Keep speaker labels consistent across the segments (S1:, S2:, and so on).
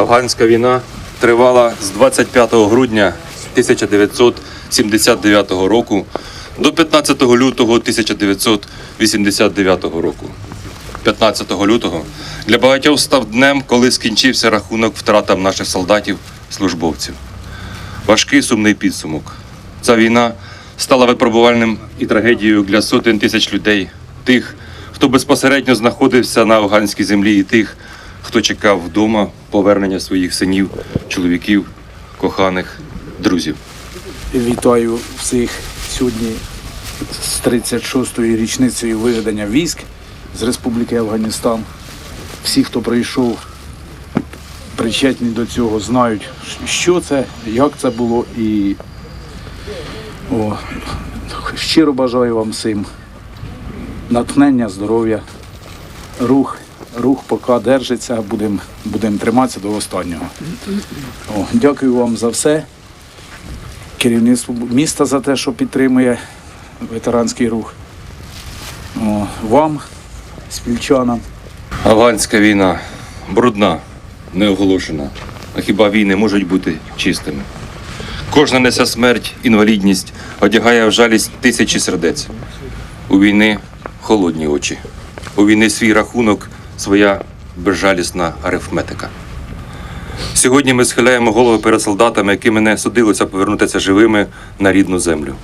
S1: Афганська війна тривала з 25 грудня 1979 року до 15 лютого 1989 року. 15 лютого для багатьох став днем, коли скінчився рахунок втратам наших солдатів, службовців. Важкий сумний підсумок. Ця війна стала випробувальним і трагедією для сотень тисяч людей, тих, хто безпосередньо знаходився на афганській землі, і тих, хто чекав вдома повернення своїх синів, чоловіків, коханих, друзів.
S2: Вітаю всіх сьогодні з 36-ю річницею виведення військ з Республіки Афганістан. Всі, хто прийшов, причетні до цього, знають, що це, як це було. І о, щиро бажаю вам всім натхнення, здоров'я, рух. Рух поки держиться, будемо будем триматися до останнього. О, дякую вам за все керівництву міста за те, що підтримує ветеранський рух. О, вам, співчанам.
S1: Афганська війна брудна, неоголошена. А хіба війни можуть бути чистими? Кожна несе смерть, інвалідність, одягає в жалість тисячі сердець. У війни холодні очі. У війни свій рахунок, своя безжалісна арифметика. Сьогодні ми схиляємо голови перед солдатами, якими не судилося повернутися живими на рідну землю.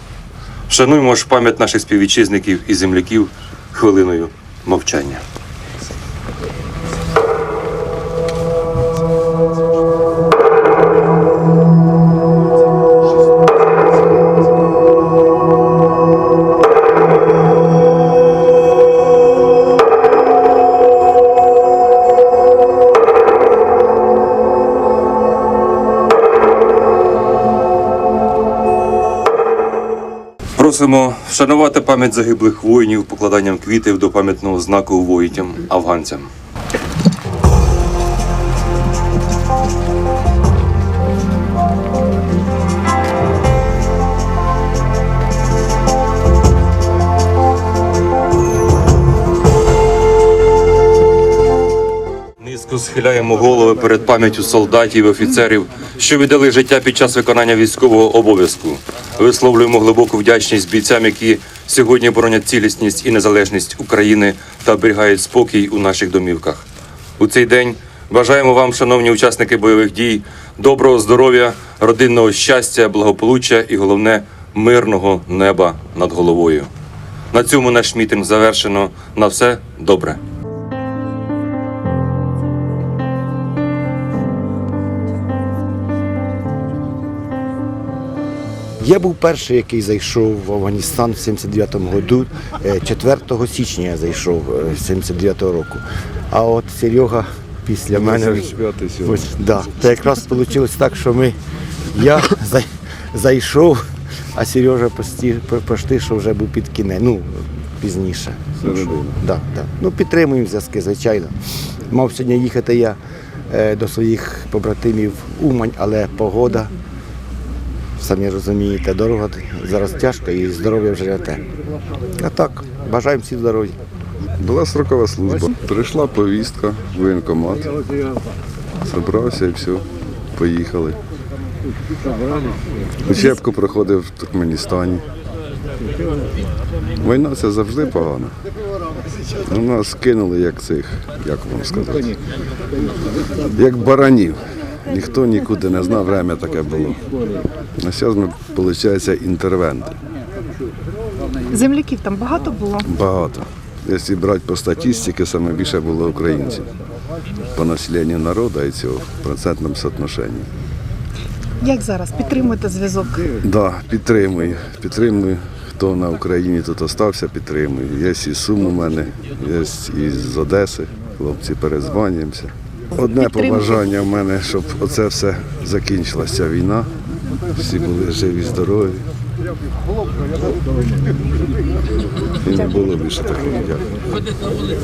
S1: Шануємо ж пам'ять наших співвітчизників і земляків хвилиною мовчання. Просимо вшанувати пам'ять загиблих воїнів покладанням квітів до пам'ятного знаку воїтям афганцям. Низько схиляємо голови перед пам'яттю солдатів і офіцерів, що віддали життя під час виконання військового обов'язку. Висловлюємо глибоку вдячність бійцям, які сьогодні боронять цілісність і незалежність України та оберігають спокій у наших домівках. У цей день бажаємо вам, шановні учасники бойових дій, доброго здоров'я, родинного щастя, благополуччя і головне мирного неба над головою. На цьому наш мітинг завершено. На все добре.
S3: Я був перший, який зайшов в Афганістан в 79-му году. Е, 4 січня я зайшов е, 79-го року. А от Серега після мене. Ось, да. Це якраз вийшло так, що ми, я зайшов, а Сережа пошти, що вже був під кінець. Ну, пізніше. Да, да. ну, підтримуємо зв'язки, звичайно. Мав сьогодні їхати я е, до своїх побратимів в Умань, але погода самі розумієте, дорога зараз тяжка і здоров'я вже не те. А так, бажаємо всім здоров'я.
S4: Була срокова служба. Прийшла повістка, воєнкомат. Забрався і все, поїхали. Учебку проходив в Туркменістані. Війна це завжди погано. Нас кинули як цих, як вам сказати, як баранів. Ніхто нікуди не знав, время таке було. А зараз ми, виходить, інтервенти.
S5: Земляків там багато було.
S4: Багато. Якщо брати по статистиці, саме більше було українців по населенню народу і цього в процентному соотношенні.
S5: Як зараз підтримуєте зв'язок?
S4: Да, підтримую. Підтримую. Хто на Україні тут остався, підтримую. Є і Сум у мене, є із Одеси. Хлопці перезванюємося. Одне побажання в мене, щоб оце все закінчилася війна. Всі були живі, здорові. І не було більше такого. Дякую.